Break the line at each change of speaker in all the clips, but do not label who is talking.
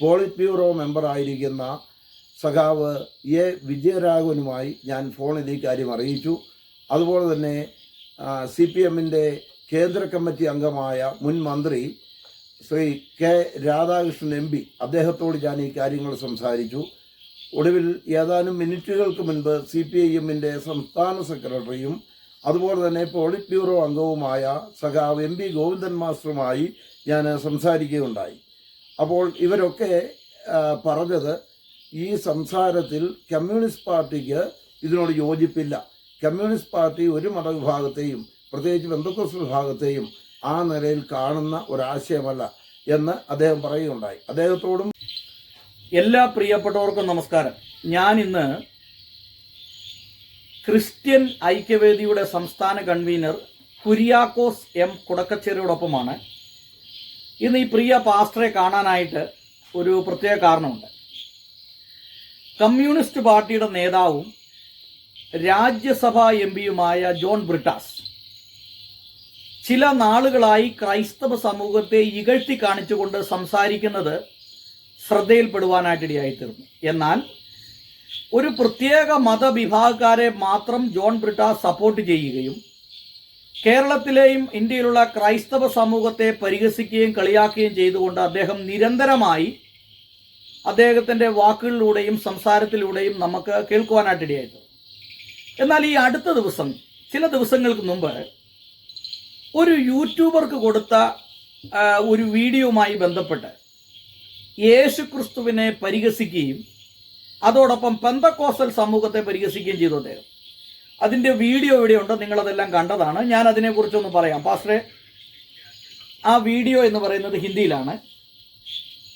Polit bureau മെമ്പറായിരിക്കുന്ന സഖാവ് A വിജയരാഘവനുമായി ഞാൻ ഫോണിൽ ഈ കാര്യം അറിയിച്ചു. അതുപോലെ തന്നെ സി പി എമ്മിന്റെ കേന്ദ്ര കമ്മിറ്റി അംഗമായ മുൻ മന്ത്രി Shri K Radhakrishnan M P അദ്ദേഹത്തോട് ഞാൻ ഈ കാര്യങ്ങൾ സംസാരിച്ചു. ഒടുവിൽ ഏതാനും മിനിറ്റുകൾക്ക് മുൻപ് സി പി ഐ എമ്മിന്റെ സംസ്ഥാന സെക്രട്ടറിയും അതുപോലെ തന്നെ പോളിറ്റ് ബ്യൂറോ അംഗവുമായ സഖാവ് എം പി ഗോവിന്ദൻ മാസ്റ്ററുമായി ഞാൻ സംസാരിക്കുകയുണ്ടായി. അപ്പോൾ ഇവരൊക്കെ പറഞ്ഞത് ഈ സംസാരത്തിൽ കമ്മ്യൂണിസ്റ്റ് പാർട്ടിക്ക് ഇതിനോട് യോജിപ്പില്ല. കമ്മ്യൂണിസ്റ്റ് പാർട്ടി ഒരു മതവിഭാഗത്തെയും പ്രത്യേകിച്ച് ബന്ധുക്കോസ് വിഭാഗത്തെയും ആ നിലയിൽ കാണുന്ന ഒരാശയമല്ല എന്ന് അദ്ദേഹം പറയുകയുണ്ടായി. അദ്ദേഹത്തോടും
എല്ലാ പ്രിയപ്പെട്ടവർക്കും നമസ്കാരം. ഞാൻ ഇന്ന് ക്രിസ്ത്യൻ ഐക്യവേദിയുടെ സംസ്ഥാന കൺവീനർ കുര്യാക്കോസ് എം കുടക്കച്ചേരിയോടൊപ്പമാണ്. ഇന്ന് ഈ പ്രിയ പാസ്റ്ററെ കാണാനായിട്ട് ഒരു പ്രത്യേക കാരണമുണ്ട്. കമ്മ്യൂണിസ്റ്റ് പാർട്ടിയുടെ നേതാവും രാജ്യസഭാ എം പിയുമായ ജോൺ ബ്രിട്ടാസ് ചില നാളുകളായി ക്രൈസ്തവ സമൂഹത്തെ ഇകഴ്ത്തി കാണിച്ചുകൊണ്ട് സംസാരിക്കുന്നത് ശ്രദ്ധയിൽപ്പെടുവാനായിട്ടിടയായിത്തീർന്നു. എന്നാൽ ഒരു പ്രത്യേക മതവിഭാഗക്കാരെ മാത്രം ജോൺ ബ്രിട്ടാസ് സപ്പോർട്ട് ചെയ്യുകയും കേരളത്തിലെയും ഇന്ത്യയിലുള്ള ക്രൈസ്തവ സമൂഹത്തെ പരിഹസിക്കുകയും കളിയാക്കുകയും ചെയ്തുകൊണ്ട് അദ്ദേഹം നിരന്തരമായി അദ്ദേഹത്തിന്റെ വാക്കുകളിലൂടെയും സംസാരത്തിലൂടെയും നമുക്ക് കേൾക്കുവാനായിട്ടിടയായിത്തീർന്നു എന്നാൽ ഈ അടുത്ത ദിവസം ചില ദിവസങ്ങൾക്ക് മുമ്പ് ഒരു യൂട്യൂബർക്ക് കൊടുത്ത ഒരു വീഡിയോയുമായി ബന്ധപ്പെട്ട് യേശു ക്രിസ്തുവിനെ പരിഹസിക്കുകയും അതോടൊപ്പം പെന്തക്കോസൽ സമൂഹത്തെ പരിഹസിക്കുകയും ചെയ്തു അദ്ദേഹം. അതിന്റെ വീഡിയോ ഇവിടെയുണ്ട് നിങ്ങളതെല്ലാം കണ്ടതാണ്. ഞാൻ അതിനെക്കുറിച്ചൊന്ന് പറയാം. പാസ്റ്ററെ ആ വീഡിയോ എന്ന് പറയുന്നത് ഹിന്ദിയിലാണ്.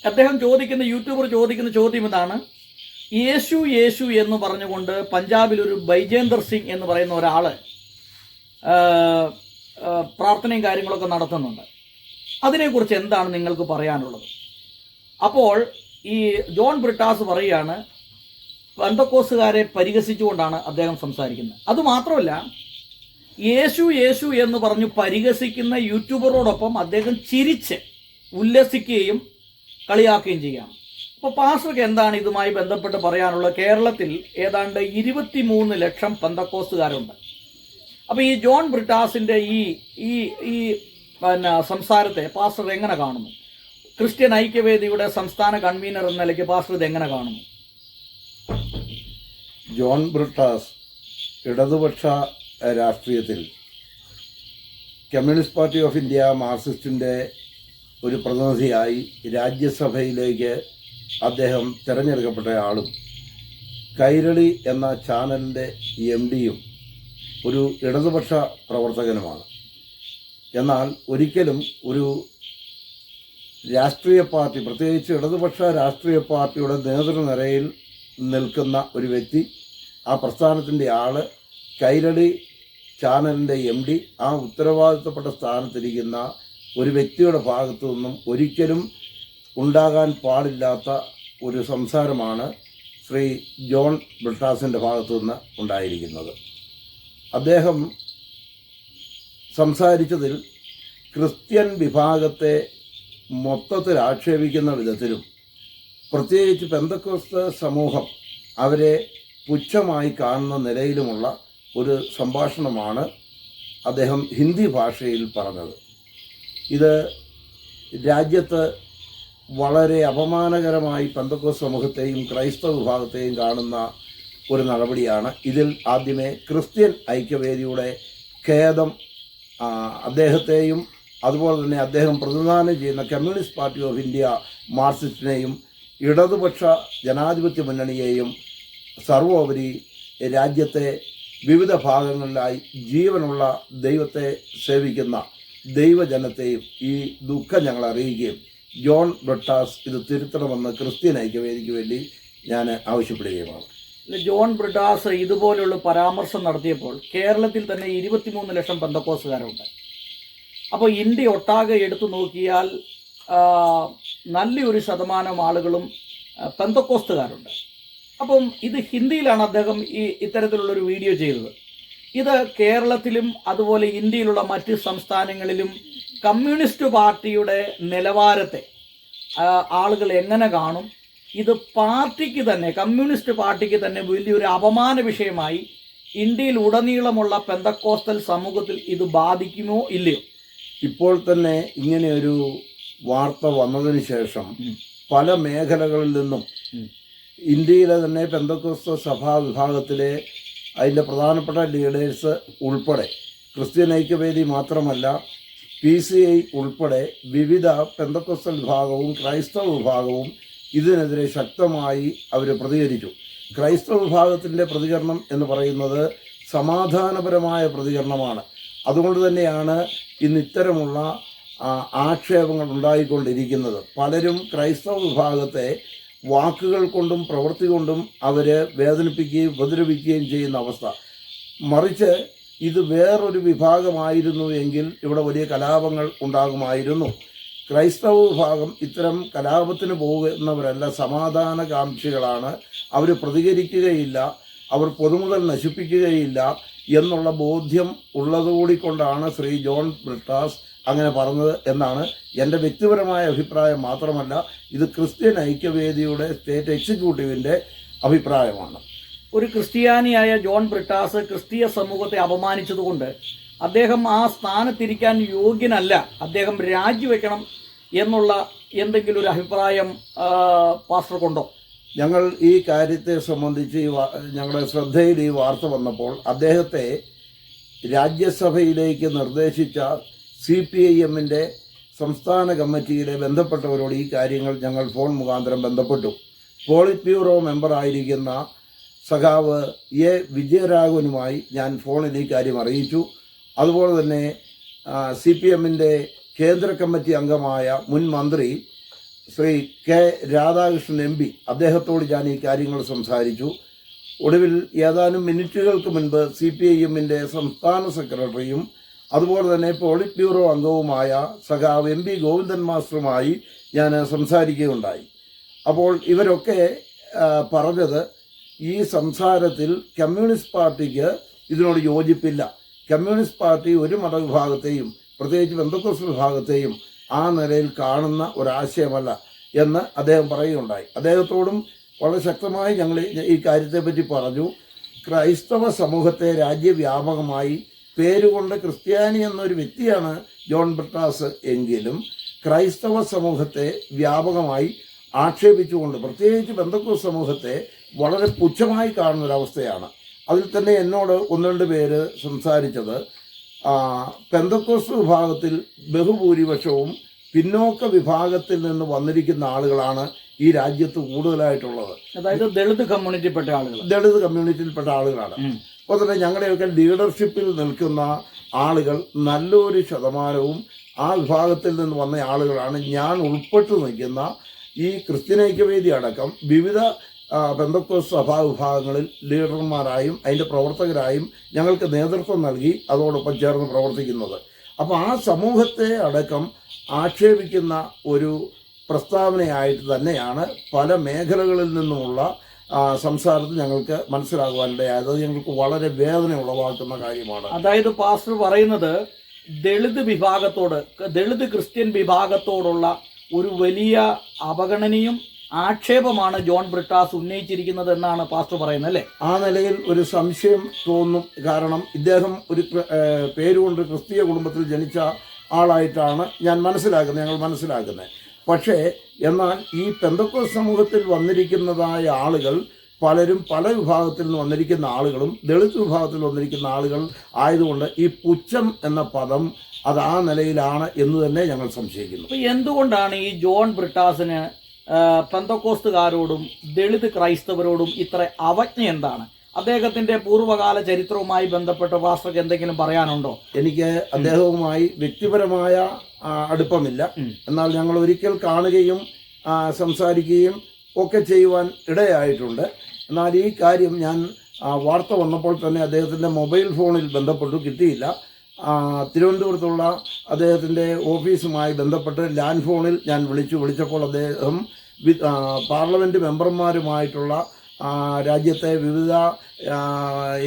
അദ്ദേഹം ചോദിക്കുന്ന യൂട്യൂബർ ചോദിക്കുന്ന ചോദ്യം ഇതാണ്. യേശു യേശു എന്ന് പറഞ്ഞുകൊണ്ട് പഞ്ചാബിൽ ഒരു ബൈജേന്ദർ സിംഗ് എന്ന് പറയുന്ന ആ, പ്രാർത്ഥനയും കാര്യങ്ങളൊക്കെ നടത്തുന്നുണ്ട്. അതിനെക്കുറിച്ച് എന്താണ് നിങ്ങൾക്ക് പറയാനുള്ളത്? അപ്പോൾ ഈ ജോൺ ബ്രിട്ടാസ് പറയുകയാണ് ബന്ധക്കോസുകാരെ പരിഹസിച്ചുകൊണ്ടാണ് അദ്ദേഹം സംസാരിക്കുന്നത്. അതുമാത്രമല്ല യേശു യേശു എന്ന് പറഞ്ഞു പരിഹസിക്കുന്ന യൂട്യൂബറോടൊപ്പം അദ്ദേഹം ചിരിച്ച് ഉല്ലസിക്കുകയും കളിയാക്കുകയും ചെയ്യാം അപ്പോൾ പാസ്റ്റർക്ക് എന്താണ് ഇതുമായി ബന്ധപ്പെട്ട് പറയാനുള്ളത്? കേരളത്തിൽ ഏതാണ്ട് ഇരുപത്തിമൂന്ന് ലക്ഷം പന്തക്കോസുകാരുണ്ട് അപ്പോൾ ഈ ജോൺ ബ്രിട്ടാസിന്റെ ഈ ഈ ഈ പിന്നെ സംസാരത്തെ പാസ്റ്റർ എങ്ങനെ കാണുന്നു? ക്രിസ്ത്യൻ ഐക്യവേദിയുടെ സംസ്ഥാന കൺവീനർ എന്ന നിലയ്ക്ക് പാസ്റ്റർ ഇത് എങ്ങനെ കാണുന്നു?
ജോൺ ബ്രിട്ടാസ് ഇടതുപക്ഷ രാഷ്ട്രീയത്തിൽ കമ്മ്യൂണിസ്റ്റ് പാർട്ടി ഓഫ് ഇന്ത്യ മാർക്സിസ്റ്റിന്റെ ഒരു പ്രതിനിധിയായി രാജ്യസഭയിലേക്ക് അദ്ദേഹം തിരഞ്ഞെടുക്കപ്പെട്ട ആളും കൈരളി എന്ന ചാനലിന്റെ എം ഡിയും ഒരു ഇടതുപക്ഷ പ്രവർത്തകനുമാണ്. എന്നാൽ ഒരിക്കലും ഒരു രാഷ്ട്രീയ പാർട്ടി പ്രത്യേകിച്ച് ഇടതുപക്ഷ രാഷ്ട്രീയ പാർട്ടിയുടെ നേതൃനിരയിൽ നിൽക്കുന്ന ഒരു വ്യക്തി ആ പ്രസ്ഥാനത്തിന്റെ ആൾ കൈരളി ചാനലിന്റെ എം ഡി ആ ഉത്തരവാദിത്തപ്പെട്ട സ്ഥാനത്തിരിക്കുന്ന ഒരു വ്യക്തിയുടെ ഭാഗത്തു നിന്നും ഒരിക്കലും ഉണ്ടാകാൻ പാടില്ലാത്ത ഒരു സംസാരമാണ് ശ്രീ ജോൺ ബ്രിട്ടാസിന്റെ ഭാഗത്തു നിന്ന് ഉണ്ടായിരിക്കുന്നത്. അദ്ദേഹം സംസാരിച്ചതിൽ ക്രിസ്ത്യൻ വിഭാഗത്തെ മൊത്തത്തിൽ ആക്ഷേപിക്കുന്ന വിധത്തിലും പ്രത്യേകിച്ച് പെന്തക്കോസ്ത സമൂഹം അവരെ പുച്ഛമായി കാണുന്ന നിലയിലുമുള്ള ഒരു സംഭാഷണമാണ് അദ്ദേഹം ഹിന്ദി ഭാഷയിൽ പറഞ്ഞത്. ഇത് രാജ്യത്ത് വളരെ അപമാനകരമായി പെന്തക്കോസ് സമൂഹത്തെയും ക്രൈസ്തവ വിഭാഗത്തെയും കാണുന്ന ഒരു നടപടിയാണ്. ഇതിൽ ആദ്യമേ ക്രിസ്ത്യൻ ഐക്യവേദിയുടെ ഖേദം അദ്ദേഹത്തെയും അതുപോലെ തന്നെ അദ്ദേഹം പ്രതിനിധാനം ചെയ്യുന്ന കമ്മ്യൂണിസ്റ്റ് പാർട്ടി ഓഫ് ഇന്ത്യ മാർസിസ്റ്റിനെയും ഇടതുപക്ഷ ജനാധിപത്യ മുന്നണിയെയും സർവോപരി രാജ്യത്തെ വിവിധ ഭാഗങ്ങളിലായി ജീവനുള്ള ദൈവത്തെ സേവിക്കുന്ന ദൈവജനത്തെയും ഈ ദുഃഖം ഞങ്ങൾ അറിയിക്കുകയും ജോൺ ബ്രിട്ടാസ് ഇത് തിരുത്തണമെന്ന് ക്രിസ്ത്യൻ ഐക്യവേദിക്ക് വേണ്ടി ഞാൻ ആവശ്യപ്പെടുകയുമാണ്.
ജോൺ ബ്രിട്ടാസ് ഇതുപോലെയുള്ള പരാമർശം നടത്തിയപ്പോൾ കേരളത്തിൽ തന്നെ ഇരുപത്തിമൂന്ന് ലക്ഷം ബന്ധക്കോസുകാരുണ്ട്. അപ്പോൾ ഇന്ത്യ ഒട്ടാകെ എടുത്തു നോക്കിയാൽ നല്ലൊരു ശതമാനം ആളുകളും പെന്തക്കോസ്തുകാരുണ്ട് അപ്പം ഇത് ഹിന്ദിയിലാണ് അദ്ദേഹം ഈ ഇത്തരത്തിലുള്ളൊരു വീഡിയോ ചെയ്തത്. ഇത് കേരളത്തിലും അതുപോലെ ഇന്ത്യയിലുള്ള മറ്റ് സംസ്ഥാനങ്ങളിലും കമ്മ്യൂണിസ്റ്റ് പാർട്ടിയുടെ നിലവാരത്തെ ആളുകൾ എങ്ങനെ കാണും? ഇത് പാർട്ടിക്ക് തന്നെ കമ്മ്യൂണിസ്റ്റ് പാർട്ടിക്ക് തന്നെ വലിയൊരു അപമാന വിഷയമായി ഇന്ത്യയിൽ ഉടനീളമുള്ള പെന്തക്കോസ്റ്റൽ സമൂഹത്തിൽ ഇത് ബാധിക്കുമോ ഇല്ലയോ?
ഇപ്പോൾ തന്നെ ഇങ്ങനെയൊരു വാർത്ത വന്നതിന് ശേഷം പല മേഖലകളിൽ നിന്നും. ഇന്ത്യയിലെ തന്നെ പെന്തക്കോസ്ത സഭാ വിഭാഗത്തിലെ അതിന്റെ പ്രധാനപ്പെട്ട ലീഡേഴ്സ് ഉൾപ്പെടെ ക്രിസ്ത്യൻ ഐക്യവേദി മാത്രമല്ല പി സി ഐ ഉൾപ്പെടെ വിവിധ പെന്തക്കോസ്തൽ വിഭാഗവും ക്രൈസ്തവ വിഭാഗവും ഇതിനെതിരെ ശക്തമായി അവർ പ്രതികരിച്ചു. ക്രൈസ്തവ വിഭാഗത്തിന്റെ പ്രതികരണം എന്ന് പറയുന്നത് സമാധാനപരമായ പ്രതികരണമാണ്. അതുകൊണ്ട് തന്നെയാണ് ഇന്ന് ഇത്തരമുള്ള ആക്ഷേപങ്ങൾ ഉണ്ടായിക്കൊണ്ടിരിക്കുന്നത്. പലരും ക്രൈസ്തവ വിഭാഗത്തെ വാക്കുകൾ കൊണ്ടും പ്രവൃത്തി കൊണ്ടും അവരെ വേദനിപ്പിക്കുകയും ഉപദ്രവിക്കുകയും ചെയ്യുന്ന അവസ്ഥ. മറിച്ച് ഇത് വേറൊരു വിഭാഗമായിരുന്നു എങ്കിൽ ഇവിടെ വലിയ കലാപങ്ങൾ ഉണ്ടാകുമായിരുന്നു. ക്രൈസ്തവ വിഭാഗം ഇത്തരം കലാപത്തിന് പോകുന്നവരല്ല സമാധാനകാംക്ഷികളാണ്. അവർ പ്രതികരിക്കുകയില്ല അവർ പൊതുമുതൽ നശിപ്പിക്കുകയില്ല എന്നുള്ള ബോധ്യം ഉള്ളതുകൂടി കൊണ്ടാണ് ശ്രീ ജോൺ ബ്രിട്ടാസ് അങ്ങനെ പറഞ്ഞത് എന്നാണ് എന്റെ വ്യക്തിപരമായ അഭിപ്രായം മാത്രമല്ല ഇത് ക്രിസ്ത്യൻ ഐക്യവേദിയുടെ സ്റ്റേറ്റ് എക്സിക്യൂട്ടീവിന്റെ അഭിപ്രായമാണ്.
ഒരു ക്രിസ്ത്യാനിയായ ജോൺ ബ്രിട്ടാസ് ക്രിസ്തീയ സമൂഹത്തെ അപമാനിച്ചതുകൊണ്ട് അദ്ദേഹം ആ സ്ഥാനത്തിരിക്കാൻ യോഗ്യനല്ല അദ്ദേഹം രാജിവെക്കണം എന്നുള്ള എന്തെങ്കിലും ഒരു അഭിപ്രായം പാസ്റ്റർക്കുണ്ടോ പാസ്റ്റർ കൊണ്ടോ?
ഞങ്ങൾ ഈ കാര്യത്തെ സംബന്ധിച്ച് ഈ വാ- ഞങ്ങളുടെ ശ്രദ്ധയിൽ ഈ വാർത്ത വന്നപ്പോൾ അദ്ദേഹത്തെ രാജ്യസഭയിലേക്ക് നിർദ്ദേശിച്ച സി പി ഐ എമ്മിന്റെ സംസ്ഥാന കമ്മിറ്റിയിലെ ബന്ധപ്പെട്ടവരോട് ഈ കാര്യങ്ങൾ ഞങ്ങൾ ഫോൺ മുഖാന്തരം ബന്ധപ്പെട്ടു. പോളിറ്റ് ബ്യൂറോ മെമ്പറായിരിക്കുന്ന സഖാവ് എ വിജയരാഘവനുമായി ഞാൻ ഫോണിൽ ഈ കാര്യം അറിയിച്ചു. അതുപോലെ തന്നെ സി പി എമ്മിന്റെ കേന്ദ്ര കമ്മിറ്റി അംഗമായ മുൻ മന്ത്രി Shri K Radhakrishnan M P അദ്ദേഹത്തോട് ഞാൻ ഈ കാര്യങ്ങൾ സംസാരിച്ചു. ഒടുവിൽ ഏതാനും മിനിറ്റുകൾക്ക് മുൻപ് സി പി ഐ എമ്മിന്റെ സംസ്ഥാന സെക്രട്ടറിയും അതുപോലെ തന്നെ പോളിറ്റ് ബ്യൂറോ അംഗവുമായ സഖാവ് എം പി ഗോവിന്ദൻ മാസ്റ്ററുമായി ഞാൻ സംസാരിക്കുകയുണ്ടായി. അപ്പോൾ ഇവരൊക്കെ പറഞ്ഞത് ഈ സംസാരത്തിൽ കമ്മ്യൂണിസ്റ്റ് പാർട്ടിക്ക് ഇതിനോട് യോജിപ്പില്ല. കമ്മ്യൂണിസ്റ്റ് പാർട്ടി ഒരു മതവിഭാഗത്തെയും പ്രത്യേകിച്ച് ബന്ധുക്കോസ് വിഭാഗത്തെയും ആ നിലയിൽ കാണുന്ന ഒരാശയമല്ല എന്ന് അദ്ദേഹം പറയുകയുണ്ടായി. അദ്ദേഹത്തോടും വളരെ ശക്തമായി ഞങ്ങൾ ഈ കാര്യത്തെപ്പറ്റി പറഞ്ഞു. ക്രൈസ്തവ സമൂഹത്തെ രാജ്യവ്യാപകമായി പേരുകൊണ്ട് ക്രിസ്ത്യാനി എന്നൊരു വ്യക്തിയാണ് ജോൺ ബ്രിട്ടാസ് എങ്കിലും ക്രൈസ്തവ സമൂഹത്തെ വ്യാപകമായി ആക്ഷേപിച്ചുകൊണ്ട് പ്രത്യേകിച്ച് ബന്ധക്കോ സമൂഹത്തെ വളരെ പുച്ഛമായി കാണുന്നൊരവസ്ഥയാണ്. അതിൽ തന്നെ എന്നോട് ഒന്ന് രണ്ട് പേര് സംസാരിച്ചത് പെന്തക്കോസ് വിഭാഗത്തിൽ ബഹുഭൂരിപക്ഷവും പിന്നോക്ക വിഭാഗത്തിൽ നിന്ന് വന്നിരിക്കുന്ന ആളുകളാണ് ഈ രാജ്യത്ത് കൂടുതലായിട്ടുള്ളത്.
അതായത് ദളിത് കമ്മ്യൂണിറ്റിയിൽപ്പെട്ട ആളുകൾ
ദളിത് കമ്മ്യൂണിറ്റിയിൽപ്പെട്ട ആളുകളാണ്. അപ്പോൾ തന്നെ ഞങ്ങളുടെയൊക്കെ ലീഡർഷിപ്പിൽ നിൽക്കുന്ന ആളുകൾ നല്ലൊരു ശതമാനവും ആ വിഭാഗത്തിൽ നിന്ന് വന്ന ആളുകളാണ് ഞാൻ ഉൾപ്പെട്ടു നിൽക്കുന്ന ഈ ക്രിസ്ത്യനൈക്യവേദി അടക്കം വിവിധ ബന്ധക്കോസ് സഭാ വിഭാഗങ്ങളിൽ ലീഡർമാരായും അതിന്റെ പ്രവർത്തകരായും ഞങ്ങൾക്ക് നേതൃത്വം നൽകി അതോടൊപ്പം ചേർന്ന് പ്രവർത്തിക്കുന്നത്. അപ്പോൾ ആ സമൂഹത്തെ അടക്കം ആക്ഷേപിക്കുന്ന ഒരു പ്രസ്താവനയായിട്ട് തന്നെയാണ് പല മേഖലകളിൽ നിന്നുമുള്ള സംസാരത്തിൽ ഞങ്ങൾക്ക് മനസ്സിലാകുവാനിടയായത് അത് ഞങ്ങൾക്ക് വളരെ വേദന ഉളവാക്കുന്ന കാര്യമാണ്.
അതായത് പാസ്റ്റർ പറയുന്നത് ദളിത് വിഭാഗത്തോട് ദളിത് ക്രിസ്ത്യൻ വിഭാഗത്തോടുള്ള ഒരു വലിയ അവഗണനയും ആക്ഷേപമാണ് ജോൺ ബ്രിട്ടാസ് ഉന്നയിച്ചിരിക്കുന്നത് എന്നാണ് പാസ്റ്റർ പറയുന്നത് അല്ലേ?
ആ നിലയിൽ ഒരു സംശയം തോന്നും കാരണം ഇദ്ദേഹം ഒരു പേരുകൊണ്ട് ക്രിസ്തീയ കുടുംബത്തിൽ ജനിച്ച ആളായിട്ടാണ് ഞാൻ മനസ്സിലാക്കുന്നത് ഞങ്ങൾ മനസ്സിലാക്കുന്നത്. പക്ഷേ എന്നാൽ ഈ പെന്തക്കോ സമൂഹത്തിൽ വന്നിരിക്കുന്നതായ ആളുകൾ പലരും പല വിഭാഗത്തിൽ നിന്ന് വന്നിരിക്കുന്ന ആളുകളും ദളിത് വിഭാഗത്തിൽ വന്നിരിക്കുന്ന ആളുകൾ ആയതുകൊണ്ട് ഈ പുച്ഛം എന്ന പദം അത് ആ നിലയിലാണ് എന്ന് തന്നെ ഞങ്ങൾ സംശയിക്കുന്നു.
എന്തുകൊണ്ടാണ് ഈ ജോൺ ബ്രിട്ടാസിന് പെന്തക്കോസ്തുകാരോടും ദളിത് ക്രൈസ്തവരോടും ഇത്ര അവജ്ഞ എന്താണ്? അദ്ദേഹത്തിന്റെ പൂർവകാല ചരിത്രവുമായി ബന്ധപ്പെട്ട പാസ്റ്റർക്ക് എന്തെങ്കിലും പറയാനുണ്ടോ?
എനിക്ക് അദ്ദേഹവുമായി വ്യക്തിപരമായ അടുപ്പമില്ല. എന്നാൽ ഞങ്ങൾ ഒരിക്കൽ കാണുകയും സംസാരിക്കുകയും ഒക്കെ ചെയ്യുവാൻ ഇടയായിട്ടുണ്ട്. എന്നാൽ ഈ കാര്യം ഞാൻ വാർത്ത വന്നപ്പോൾ തന്നെ അദ്ദേഹത്തിന്റെ മൊബൈൽ ഫോണിൽ ബന്ധപ്പെട്ടു കിട്ടിയില്ല. തിരുവനന്തപുരത്തുള്ള അദ്ദേഹത്തിന്റെ ഓഫീസുമായി ബന്ധപ്പെട്ട് ലാൻഡ് ഫോണിൽ ഞാൻ വിളിച്ചു. വിളിച്ചപ്പോൾ അദ്ദേഹം പാർലമെന്റ് പാർലമെന്റ് മെമ്പർമാരുമായിട്ടുള്ള രാജ്യത്തെ വിവിധ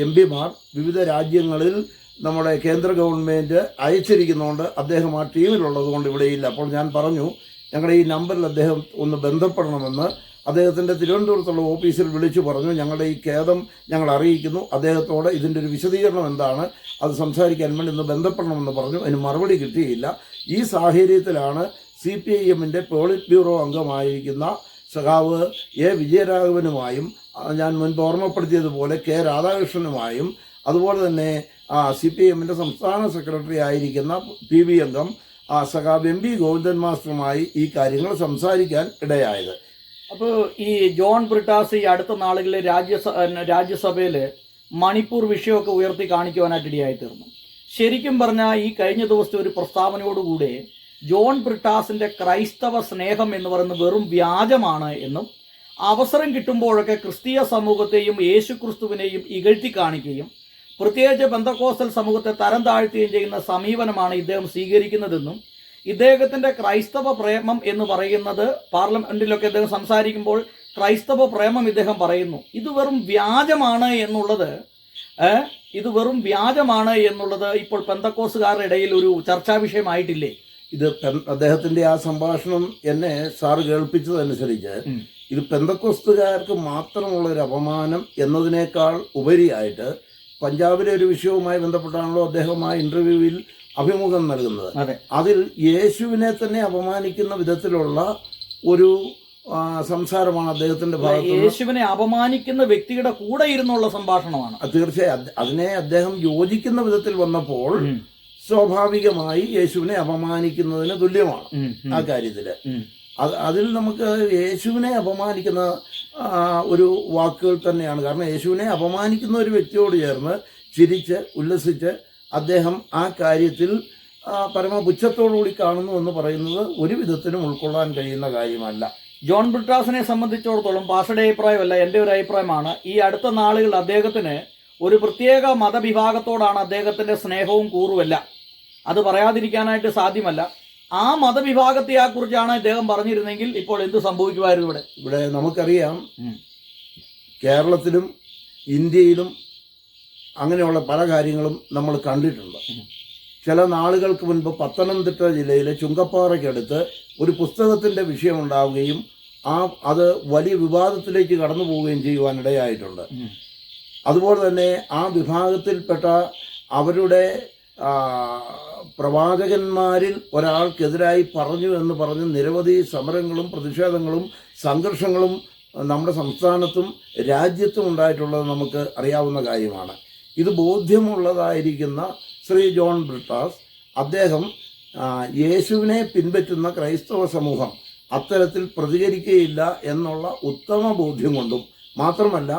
എം പിമാർ വിവിധ രാജ്യങ്ങളിൽ നമ്മുടെ കേന്ദ്ര ഗവൺമെന്റ് അയച്ചിരിക്കുന്നതുകൊണ്ട് അദ്ദേഹം ആ ടീമിലുള്ളത് കൊണ്ട് ഇവിടെയില്ല. അപ്പോൾ ഞാൻ പറഞ്ഞു ഞങ്ങളുടെ ഈ നമ്പറിൽ അദ്ദേഹം ഒന്ന് ബന്ധപ്പെടണമെന്ന് അദ്ദേഹത്തിന്റെ തിരുവനന്തപുരത്തുള്ള ഓഫീസിൽ വിളിച്ചു പറഞ്ഞു. ഞങ്ങളുടെ ഈ ഖേദം ഞങ്ങൾ അറിയിക്കുന്നു. അദ്ദേഹത്തോട് ഇതിന്റെ ഒരു വിശദീകരണം എന്താണ് അത് സംസാരിക്കാൻ വേണ്ടി ഇന്ന് ബന്ധപ്പെടണമെന്ന് പറഞ്ഞു. അതിന് മറുപടി കിട്ടിയില്ല. ഈ സാഹചര്യത്തിലാണ് സി പി ഐ എമ്മിന്റെ പോളിറ്റ് ബ്യൂറോ അംഗമായിരിക്കുന്ന സഖാവ് എ വിജയരാഘവനുമായും ഞാൻ മുൻപ് ഓർമ്മപ്പെടുത്തിയതുപോലെ കെ രാധാകൃഷ്ണനുമായും അതുപോലെ തന്നെ സി പി എമ്മിന്റെ സംസ്ഥാന സെക്രട്ടറി ആയിരിക്കുന്ന പി ബി അംഗം സഖാബ് എം പി ഗോവിന്ദൻ മാസ്റ്ററുമായി ഈ കാര്യങ്ങൾ സംസാരിക്കാൻ ഇടയായത്.
അപ്പോൾ ഈ ജോൺ ബ്രിട്ടാസ് ഈ അടുത്ത നാളുകളിൽ രാജ്യസ രാജ്യസഭയിൽ മണിപ്പൂർ വിഷയമൊക്കെ ഉയർത്തി കാണിക്കുവാനായിട്ട് ഇടയായി തീർന്നു. ശരിക്കും പറഞ്ഞാൽ ഈ കഴിഞ്ഞ ദിവസത്തെ ഒരു പ്രസ്താവനയോടുകൂടെ ജോൺ ബ്രിട്ടാസിന്റെ ക്രൈസ്തവ സ്നേഹം എന്ന് പറയുന്നത് വെറും വ്യാജമാണ് എന്നും അവസരം കിട്ടുമ്പോഴൊക്കെ ക്രിസ്തീയ സമൂഹത്തെയും യേശു ക്രിസ്തുവിനെയും ഇകഴ്ത്തി കാണിക്കുകയും പ്രത്യേകിച്ച് ബന്ധക്കോസൽ സമൂഹത്തെ തരം താഴ്ത്തുകയും ചെയ്യുന്ന സമീപനമാണ് ഇദ്ദേഹം സ്വീകരിക്കുന്നതെന്നും ഇദ്ദേഹത്തിന്റെ ക്രൈസ്തവ പ്രേമം എന്ന് പറയുന്നത് പാർലമെന്റിലൊക്കെ ഇദ്ദേഹം സംസാരിക്കുമ്പോൾ ക്രൈസ്തവ പ്രേമം ഇദ്ദേഹം പറയുന്നു ഇത് വെറും വ്യാജമാണ് എന്നുള്ളത് ഇത് വെറും വ്യാജമാണ് എന്നുള്ളത് ഇപ്പോൾ പെന്തക്കോസുകാരുടെ ഇടയിൽ ഒരു ചർച്ചാ വിഷയമായിട്ടില്ലേ
ഇത് അദ്ദേഹത്തിന്റെ ആ സംഭാഷണം എന്നെ സാറ് കേൾപ്പിച്ചതനുസരിച്ച്. ഇത് പെന്തക്കൊസ്തുകാർക്ക് മാത്രമുള്ള ഒരു അപമാനം എന്നതിനേക്കാൾ ഉപരിയായിട്ട് പഞ്ചാബിലെ ഒരു വിഷയവുമായി ബന്ധപ്പെട്ടാണല്ലോ അദ്ദേഹം ആ ഇന്റർവ്യൂവിൽ അഭിമുഖം നൽകുന്നത്. അതിൽ യേശുവിനെ തന്നെ അപമാനിക്കുന്ന വിധത്തിലുള്ള ഒരു സംസാരമാണ് അദ്ദേഹത്തിന്റെ ഭാഗത്ത്
യേശുവിനെ അപമാനിക്കുന്ന വ്യക്തിയുടെ കൂടെ ഇരുന്നുള്ള സംഭാഷണമാണ്
തീർച്ചയായും അതിനെ അദ്ദേഹം യോജിക്കുന്ന വിധത്തിൽ വന്നപ്പോൾ സ്വാഭാവികമായി യേശുവിനെ അപമാനിക്കുന്നതിന് തുല്യമാണ് ആ
കാര്യത്തിൽ.
അത് അതിൽ നമുക്ക് യേശുവിനെ അപമാനിക്കുന്ന ഒരു വാക്കുകൾ തന്നെയാണ്. കാരണം യേശുവിനെ അപമാനിക്കുന്ന ഒരു വ്യക്തിയോട് ചേർന്ന് ചിരിച്ച് ഉല്ലസിച്ച് അദ്ദേഹം ആ കാര്യത്തിൽ പരമപുച്ഛത്തോടുകൂടി കാണുന്നു എന്ന് പറയുന്നത് ഒരു വിധത്തിലും ഉൾക്കൊള്ളാൻ കഴിയുന്ന കാര്യമല്ല.
ജോൺ ബ്രിട്ടാസിനെ സംബന്ധിച്ചിടത്തോളം പാസയുടെ അഭിപ്രായമല്ല എന്റെ ഒരു അഭിപ്രായമാണ്. ഈ അടുത്ത നാളുകളിൽ അദ്ദേഹത്തിന് ഒരു പ്രത്യേക മതവിഭാഗത്തോടാണ് അദ്ദേഹത്തിന്റെ സ്നേഹവും കൂറുമല്ല അത് പറയാതിരിക്കാനായിട്ട് സാധ്യമല്ല. ആ മതവിഭാഗത്തെ ആ കുറിച്ചാണ് ഇദ്ദേഹം പറഞ്ഞിരുന്നെങ്കിൽ ഇപ്പോൾ എന്ത് സംഭവിക്കുമായിരുന്നു ഇവിടെ?
ഇവിടെ നമുക്കറിയാം കേരളത്തിലും ഇന്ത്യയിലും അങ്ങനെയുള്ള പല കാര്യങ്ങളും നമ്മൾ കണ്ടിട്ടുണ്ട്. ചില നാളുകൾക്ക് മുൻപ് പത്തനംതിട്ട ജില്ലയിലെ ചുങ്കപ്പാറയ്ക്കടുത്ത് ഒരു പുസ്തകത്തിന്റെ വിഷയമുണ്ടാവുകയും ആ അത് വലിയ വിവാദത്തിലേക്ക് കടന്നു പോവുകയും ചെയ്യുവാനിടയായിട്ടുണ്ട്. അതുപോലെ തന്നെ ആ വിഭാഗത്തിൽപ്പെട്ട അവരുടെ പ്രവാചകന്മാരിൽ ഒരാൾക്കെതിരായി പറഞ്ഞു എന്ന് പറഞ്ഞ് നിരവധി സമരങ്ങളും പ്രതിഷേധങ്ങളും സംഘർഷങ്ങളും നമ്മുടെ സംസ്ഥാനത്തും രാജ്യത്തും ഉണ്ടായിട്ടുള്ളത് നമുക്ക് അറിയാവുന്ന കാര്യമാണ്. ഇത് ബോധ്യമുള്ളതായിരിക്കുന്ന ശ്രീ ജോൺ ബ്രിട്ടാസ് അദ്ദേഹം യേശുവിനെ പിൻപറ്റുന്ന ക്രൈസ്തവ സമൂഹം അത്തരത്തിൽ പ്രതികരിക്കുകയില്ല എന്നുള്ള ഉത്തമ ബോധ്യം കൊണ്ടും മാത്രമല്ല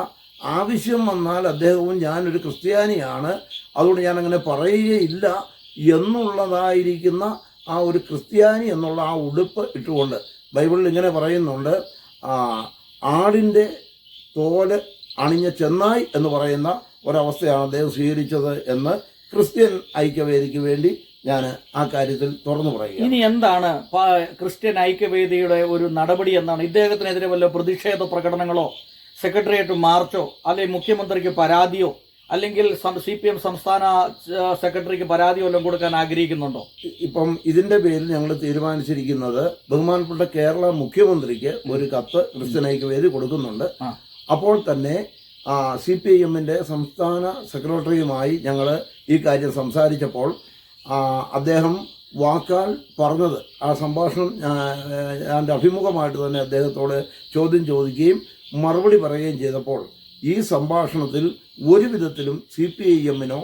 ആവശ്യം വന്നാൽ അദ്ദേഹവും ഞാനൊരു ക്രിസ്ത്യാനിയാണ്. അതുകൊണ്ട് ഞാനങ്ങനെ പറയുകയില്ല എന്നുള്ളതായിരിക്കുന്ന ആ ഒരു ക്രിസ്ത്യാനി എന്നുള്ള ആ ഉടുപ്പ് ഇട്ടുകൊണ്ട് ബൈബിളിൽ ഇങ്ങനെ പറയുന്നുണ്ട് ആടിന്റെ തോൽ അണിഞ്ഞ ചെന്നായി എന്ന് പറയുന്ന ഒരവസ്ഥയാണ് അദ്ദേഹം സ്വീകരിച്ചത് എന്ന് ക്രിസ്ത്യൻ ഐക്യവേദിക്ക് വേണ്ടി ഞാൻ ആ കാര്യത്തിൽ തുറന്നു പറയുക
ഇനി എന്താണ് ക്രിസ്ത്യൻ ഐക്യവേദിയുടെ ഒരു നടപടി എന്നാണ് ഇദ്ദേഹത്തിനെതിരെ വല്ല പ്രതിഷേധ പ്രകടനങ്ങളോ സെക്രട്ടേറിയറ്റ് മാർച്ചോ അല്ലെങ്കിൽ മുഖ്യമന്ത്രിക്ക് പരാതിയോ അല്ലെങ്കിൽ സി പി എം സംസ്ഥാന സെക്രട്ടറിക്ക് പരാതി വല്ലതും കൊടുക്കാൻ ആഗ്രഹിക്കുന്നുണ്ടോ?
ഇപ്പം ഇതിന്റെ പേരിൽ ഞങ്ങൾ തീരുമാനിച്ചിരിക്കുന്നത് ബഹുമാനപ്പെട്ട കേരള മുഖ്യമന്ത്രിക്ക് ഒരു കത്ത് ക്രിസ്ത്യനയ്ക്ക് പേര് കൊടുക്കുന്നുണ്ട്. അപ്പോൾ തന്നെ സി പി ഐ എമ്മിന്റെ സംസ്ഥാന സെക്രട്ടറിയുമായി ഞങ്ങൾ ഈ കാര്യം സംസാരിച്ചപ്പോൾ അദ്ദേഹം വാക്കാൽ പറഞ്ഞത്. ആ സംഭാഷണം എന്റെ അഭിമുഖമായിട്ട് തന്നെ അദ്ദേഹത്തോട് ചോദ്യം ചോദിക്കുകയും മറുപടി പറയുകയും ചെയ്തപ്പോൾ ഈ സംഭാഷണത്തിൽ ഒരു വിധത്തിലും സി പി ഐ എമ്മിനോ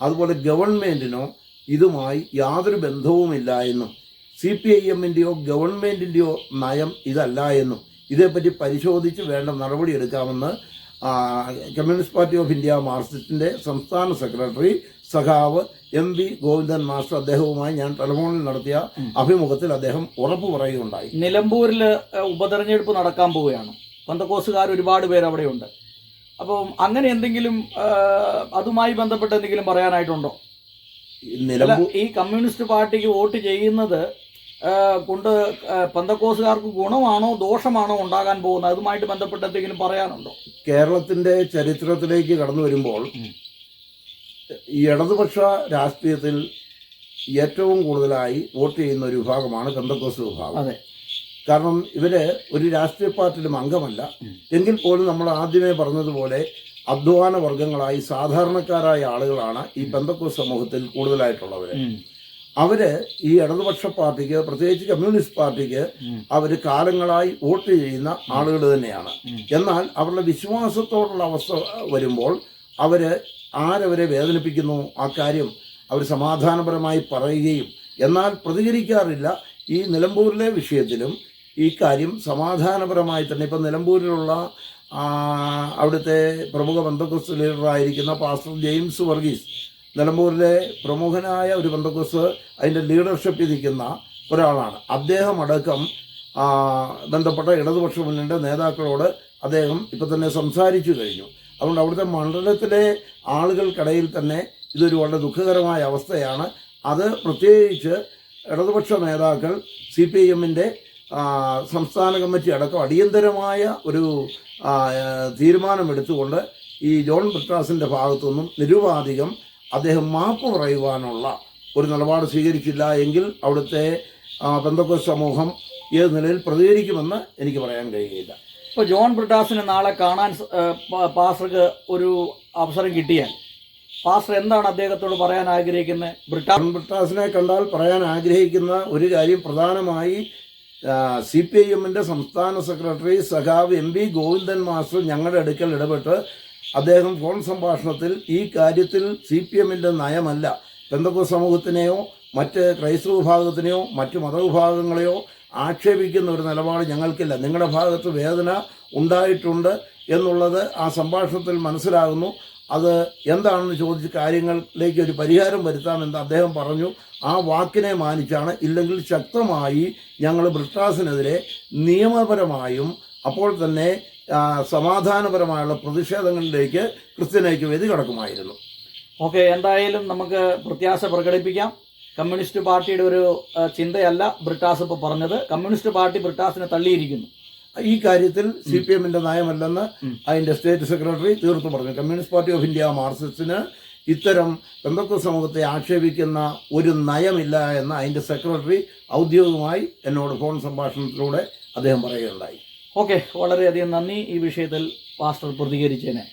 അതുപോലെ ഗവൺമെന്റിനോ ഇതുമായി യാതൊരു ബന്ധവുമില്ല എന്നും സി പി ഐ എമ്മിന്റെയോ ഗവൺമെന്റിന്റെയോ നയം ഇതല്ല എന്നും ഇതേപ്പറ്റി പരിശോധിച്ച് വേണ്ട നടപടി എടുക്കാമെന്ന് കമ്മ്യൂണിസ്റ്റ് പാർട്ടി ഓഫ് ഇന്ത്യ മാർക്സിസ്റ്റിന്റെ സംസ്ഥാന സെക്രട്ടറി സഖാവ് എം വി ഗോവിന്ദൻ മാസ്റ്റർ അദ്ദേഹവുമായി ഞാൻ ടെലഫോണിൽ നടത്തിയ അഭിമുഖത്തിൽ അദ്ദേഹം ഉറപ്പു പറയുകയുണ്ടായി.
നിലമ്പൂരിൽ ഉപതെരഞ്ഞെടുപ്പ് നടക്കാൻ പോവുകയാണ്. പന്തക്കോസുകാർ ഒരുപാട് പേര് അവിടെയുണ്ട്. അപ്പം അങ്ങനെ എന്തെങ്കിലും അതുമായി ബന്ധപ്പെട്ട് എന്തെങ്കിലും പറയാനായിട്ടുണ്ടോ?
ഈ
കമ്മ്യൂണിസ്റ്റ് പാർട്ടിക്ക് വോട്ട് ചെയ്യുന്നത് കൊണ്ട് പന്തക്കോസുകാർക്ക് ഗുണമാണോ ദോഷമാണോ ഉണ്ടാകാൻ പോകുന്നത്? അതുമായിട്ട് ബന്ധപ്പെട്ട് എന്തെങ്കിലും പറയാനുണ്ടോ?
കേരളത്തിന്റെ ചരിത്രത്തിലേക്ക് കടന്നു വരുമ്പോൾ ഈ ഇടതുപക്ഷ രാഷ്ട്രീയത്തിൽ ഏറ്റവും കൂടുതലായി വോട്ട് ചെയ്യുന്ന ഒരു വിഭാഗമാണ് പന്തക്കോസ് വിഭാഗം.
അതെ.
കാരണം ഇവർ ഒരു രാഷ്ട്രീയ പാർട്ടിയിലും അംഗമല്ല. എങ്കിൽ പോലും നമ്മൾ ആദ്യമേ പറഞ്ഞതുപോലെ അധ്വാന വർഗങ്ങളായി സാധാരണക്കാരായ ആളുകളാണ് ഈ ബന്ധക്കോ സമൂഹത്തിൽ കൂടുതലായിട്ടുള്ളവര്. അവർ ഈ ഇടതുപക്ഷ പാർട്ടിക്ക് പ്രത്യേകിച്ച് കമ്മ്യൂണിസ്റ്റ് പാർട്ടിക്ക്. അവർ കാലങ്ങളായി വോട്ട് ചെയ്യുന്ന ആളുകൾ തന്നെയാണ്. എന്നാൽ അവരുടെ വിശ്വാസത്തോടുള്ള അവസ്ഥ വരുമ്പോൾ അവർ ആരവരെ വേദനിപ്പിക്കുന്നു? ആ കാര്യം അവർ സമാധാനപരമായി പറയുകയും എന്നാൽ പ്രതികരിക്കാറില്ല. ഈ നിലമ്പൂരിലെ വിഷയത്തിലും ഈ കാര്യം സമാധാനപരമായി തന്നെ ഇപ്പം നിലമ്പൂരിലുള്ള അവിടുത്തെ പ്രമുഖ ബന്ധുക്കസ് ലീഡറായിരിക്കുന്ന പാസ്റ്റർ ജെയിംസ് വർഗീസ് നിലമ്പൂരിലെ പ്രമുഖനായ ഒരു ബന്ധുക്കസ് അതിന്റെ ലീഡർഷിപ്പ് നിൽക്കുന്ന ഒരാളാണ്. അദ്ദേഹം അടക്കം ബന്ധപ്പെട്ട ഇടതുപക്ഷ മുന്നണിയുടെ നേതാക്കളോട് അദ്ദേഹം ഇപ്പം തന്നെ സംസാരിച്ചു കഴിഞ്ഞു. അതുകൊണ്ട് അവിടുത്തെ മണ്ഡലത്തിലെ ആളുകൾക്കിടയിൽ തന്നെ ഇതൊരു വളരെ ദുഃഖകരമായ അവസ്ഥയാണ്. അത് പ്രത്യേകിച്ച് ഇടതുപക്ഷ നേതാക്കൾ സി പി എമ്മിന്റെ സംസ്ഥാന കമ്മിറ്റി അടക്കം അടിയന്തരമായ ഒരു തീരുമാനമെടുത്തുകൊണ്ട് ഈ ജോൺ ബ്രിട്ടാസിന്റെ ഭാഗത്തുനിന്നും നിരുപാധികം അദ്ദേഹം മാപ്പ് പറയുവാനുള്ള ഒരു നിലപാട് സ്വീകരിച്ചില്ല എങ്കിൽ അവിടുത്തെ ബന്ധക്കോ സമൂഹം ഏത് നിലയിൽ പ്രതികരിക്കുമെന്ന് എനിക്ക് പറയാൻ കഴിയില്ല
ഇപ്പോൾ ജോൺ ബ്രിട്ടാസിനെ നാളെ കാണാൻ പാസർക്ക് പാസ്റ്റർക്ക് ഒരു അവസരം കിട്ടിയാൽ പാസ്റ്റർ എന്താണ് അദ്ദേഹത്തോട് പറയാൻ ആഗ്രഹിക്കുന്നത്? ബ്രിട്ടാ
ജോൺ ബ്രിട്ടാസിനെ കണ്ടാൽ പറയാൻ ആഗ്രഹിക്കുന്ന ഒരു കാര്യം പ്രധാനമായി സി പി ഐ എമ്മിന്റെ സംസ്ഥാന സെക്രട്ടറി സഖാവ് എം പി ഗോവിന്ദൻ മാസ്റ്റർ ഞങ്ങളുടെ അടുക്കൽ ഇടപെട്ട് അദ്ദേഹം ഫോൺ സംഭാഷണത്തിൽ ഈ കാര്യത്തിൽ സി പി എമ്മിന്റെ നയമല്ല. ബന്ധുക്ക സമൂഹത്തിനെയോ മറ്റ് ക്രൈസ്തവ വിഭാഗത്തിനെയോ മറ്റ് മതവിഭാഗങ്ങളെയോ ആക്ഷേപിക്കുന്ന ഒരു നിലപാട് ഞങ്ങൾക്കില്ല. നിങ്ങളുടെ ഭാഗത്ത് വേദന ഉണ്ടായിട്ടുണ്ട് എന്നുള്ളത് ആ സംഭാഷണത്തിൽ മനസ്സിലാകുന്നു. അത് എന്താണെന്ന് ചോദിച്ച് കാര്യങ്ങളിലേക്ക് ഒരു പരിഹാരം വരുത്താമെന്ന് അദ്ദേഹം പറഞ്ഞു. ആ വാക്കിനെ മാനിച്ചാണ്. ഇല്ലെങ്കിൽ ശക്തമായി ഞങ്ങൾ ബ്രിട്ടാസിനെതിരെ നിയമപരമായും അപ്പോൾ തന്നെ സമാധാനപരമായുള്ള പ്രതിഷേധങ്ങളിലേക്ക് ക്രിസ്ത്യനേക്ക് വേദി കടക്കുമായിരുന്നു.
ഓക്കെ എന്തായാലും നമുക്ക് പ്രത്യാശ പ്രകടിപ്പിക്കാം. കമ്മ്യൂണിസ്റ്റ് പാർട്ടിയുടെ ഒരു ചിന്തയല്ല ബ്രിട്ടാസ് ഇപ്പോൾ പറഞ്ഞത്. കമ്മ്യൂണിസ്റ്റ് പാർട്ടി ബ്രിട്ടാസിനെ തള്ളിയിരിക്കുന്നു.
ഈ കാര്യത്തിൽ സി പി എമ്മിന്റെ നയമല്ലെന്ന്. അതിന്റെ സ്റ്റേറ്റ് സെക്രട്ടറി തീർത്തു പറഞ്ഞു കമ്മ്യൂണിസ്റ്റ് പാർട്ടി ഓഫ് ഇന്ത്യ മാർക്സിസ്റ്റിന് ഇത്തരം ബന്ധുക്ക സമൂഹത്തെ ആക്ഷേപിക്കുന്ന ഒരു നയമില്ല എന്ന് അതിന്റെ സെക്രട്ടറി ഔദ്യോഗികമായി എന്നോട് ഫോൺ സംഭാഷണത്തിലൂടെ അദ്ദേഹം പറയുകയുണ്ടായി
ഓക്കെ വളരെയധികം നന്ദി ഈ വിഷയത്തിൽ പാസ്റ്റർ പ്രതികരിച്ചതിന്